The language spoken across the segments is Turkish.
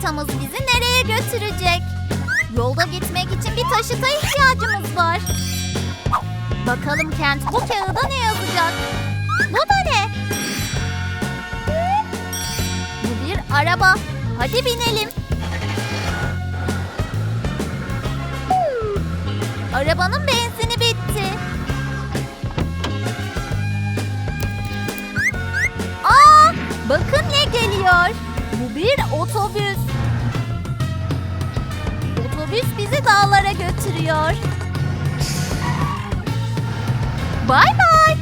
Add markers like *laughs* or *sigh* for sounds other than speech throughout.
haritamız bizi nereye götürecek? Yolda gitmek için bir taşıta ihtiyacımız var. Bakalım Kent bu kağıda ne yazacak? Bu da ne? Bu bir araba. Hadi binelim. Arabanın benzini bitti. Aa, bakın ne geliyor. Bu bir otobüs. Otobüs bizi dağlara götürüyor. Bay bay.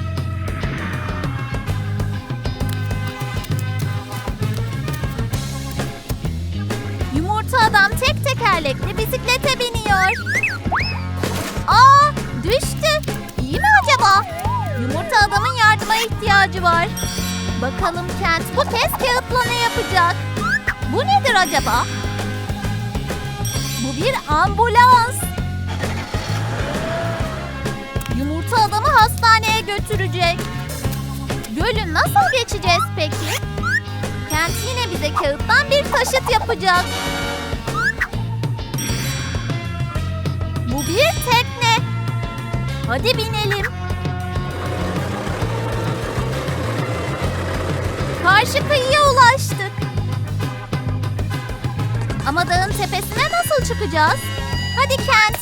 Yumurta adam tek tekerlekli bisiklete biniyor. Aa, düştü. İyi mi acaba? Yumurta adamın yardıma ihtiyacı var. Bakalım Kent bu kez kağıtla ne yapacak? Bu nedir acaba? Bir ambulans. Yumurta adamı hastaneye götürecek. Gölü nasıl geçeceğiz peki? Kent yine bize kağıttan bir taşıt yapacak. Bu bir tekne. Hadi binelim. Karşı kıyıya Ama dağın tepesine nasıl çıkacağız? Hadi Kent.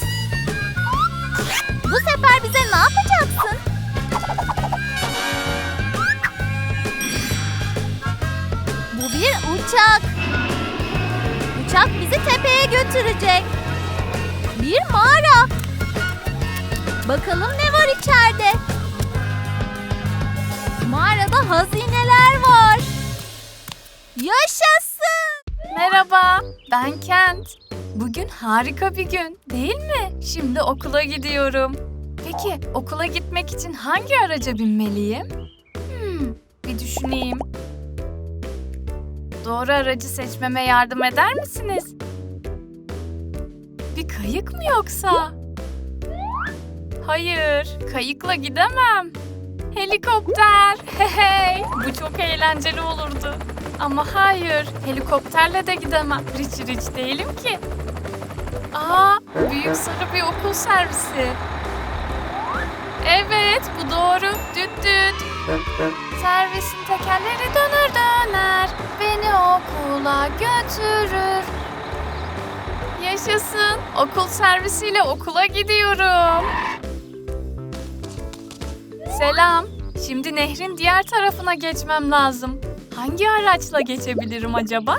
Bu sefer bize ne yapacaksın? Bu bir uçak. Uçak bizi tepeye götürecek. Bir mağara. Bakalım ne var içeride? Mağarada hazineler var. Yaşasın! Merhaba, ben Kent. Bugün harika bir gün, değil mi? Şimdi okula gidiyorum. Peki, okula gitmek için hangi araca binmeliyim? Hmm, bir düşüneyim. Doğru aracı seçmeme yardım eder misiniz? Bir kayık mı yoksa? Hayır, kayıkla gidemem. Helikopter. Hey, bu çok eğlenceli olurdu. Ama hayır, helikopterle de gidemem. Rich rich değilim ki. Aa, büyük sarı bir okul servisi. Evet, bu doğru. Düt düt. Servisin tekerleri döner döner. Beni okula götürür. Yaşasın. Okul servisiyle okula gidiyorum. Selam. Şimdi nehrin diğer tarafına geçmem lazım. Hangi araçla geçebilirim acaba?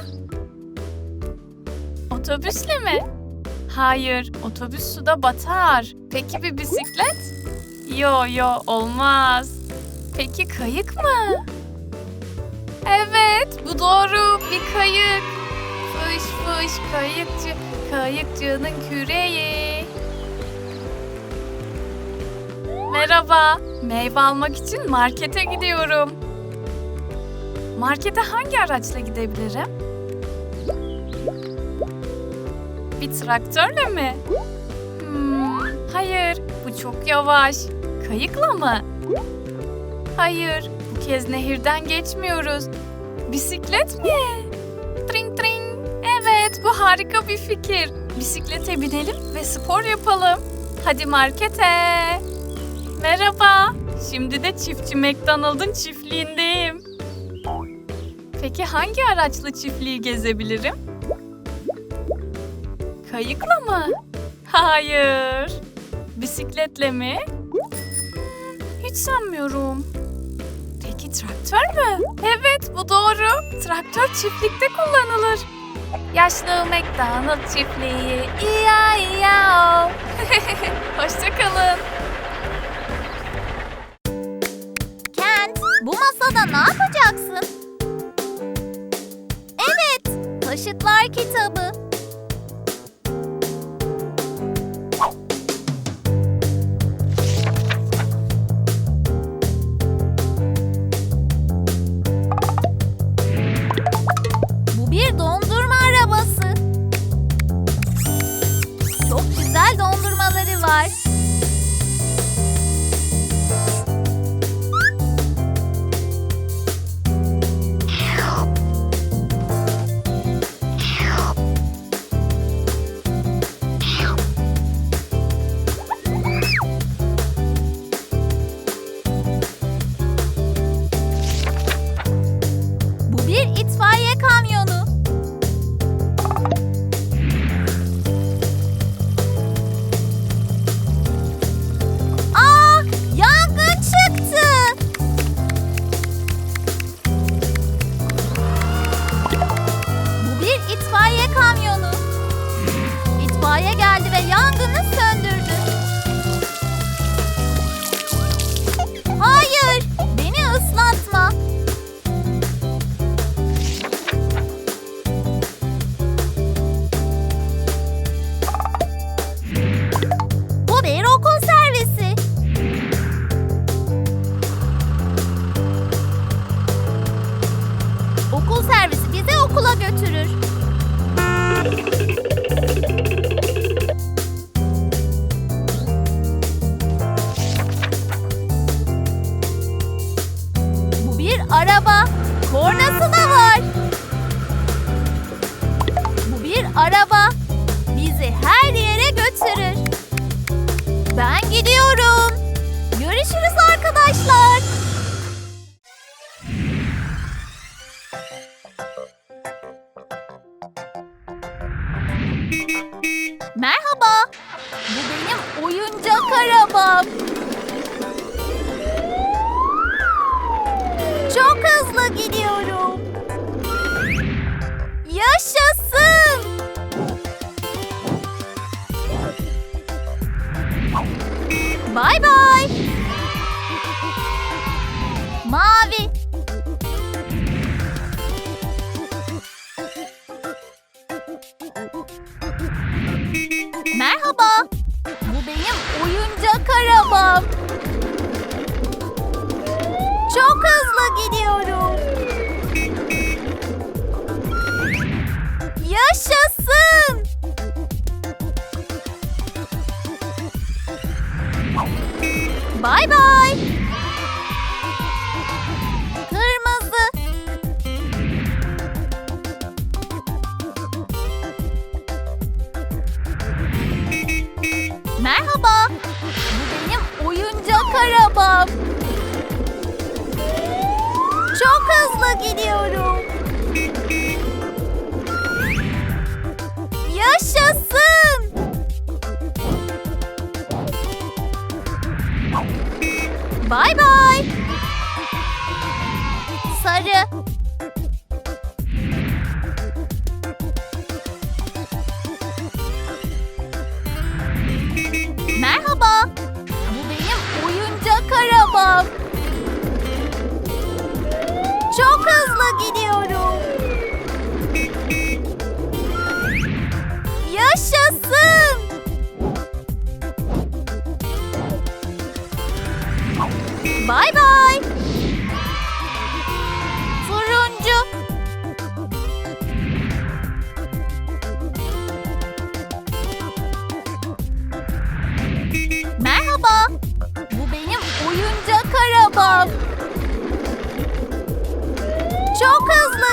Otobüsle mi? Hayır, otobüs suda batar. Peki bir bisiklet? Yo yo olmaz. Peki kayık mı? Evet, bu doğru. Bir kayık. Fış fış kayıkçı, kayıkçının küreği. Merhaba, meyve almak için markete gidiyorum. Markete hangi araçla gidebilirim? Bir traktörle mi? Hmm, hayır, bu çok yavaş. Kayıkla mı? Hayır, bu kez nehirden geçmiyoruz. Bisiklet mi? Tring tring. Evet, bu harika bir fikir. Bisiklete binelim ve spor yapalım. Hadi markete. Merhaba. Şimdi de çiftçi McDonald'ın çiftliğindeyim. Peki hangi araçla çiftliği gezebilirim? Kayıkla mı? Hayır. Bisikletle mi? Hiç sanmıyorum. Peki traktör mü? Evet bu doğru. Traktör çiftlikte kullanılır. Yaşlı McDonald çiftliği. İya iya. *laughs* Hoşçakalın. Bu masada ne yapacaksın? Evet, taşıtlar kitabı. Var. Ben gidiyorum. Görüşürüz arkadaşlar. Merhaba. Bu benim oyuncak arabam. Bay bay. Mavi. Merhaba. Bu benim oyuncak arabam. Çok hızlı gidiyorum. Yaşasın. Bay bay. Kırmızı. Merhaba. Benim oyuncak arabam. Çok hızlı gidiyorum. Yaşasın. Bay bay. Sarı. Merhaba. Bu benim oyuncak arabam. Çok hızlı gidiyorum.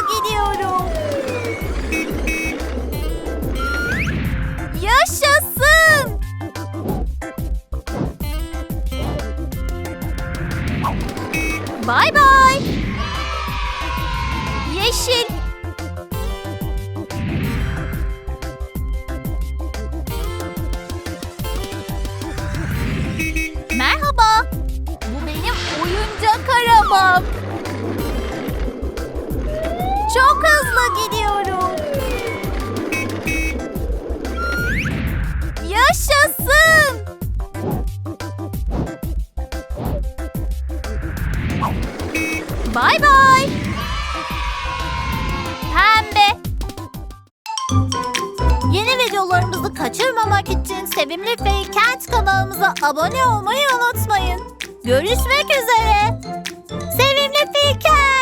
Gidiyorum. Yaşasın. Bay bay. Yeşil. Merhaba. Bu benim oyuncak arabam. Çok hızlı gidiyorum. Yaşasın. Bay bay. Pembe. Yeni videolarımızı kaçırmamak için Sevimli Kent kanalımıza abone olmayı unutmayın. Görüşmek üzere. Sevimli Kent.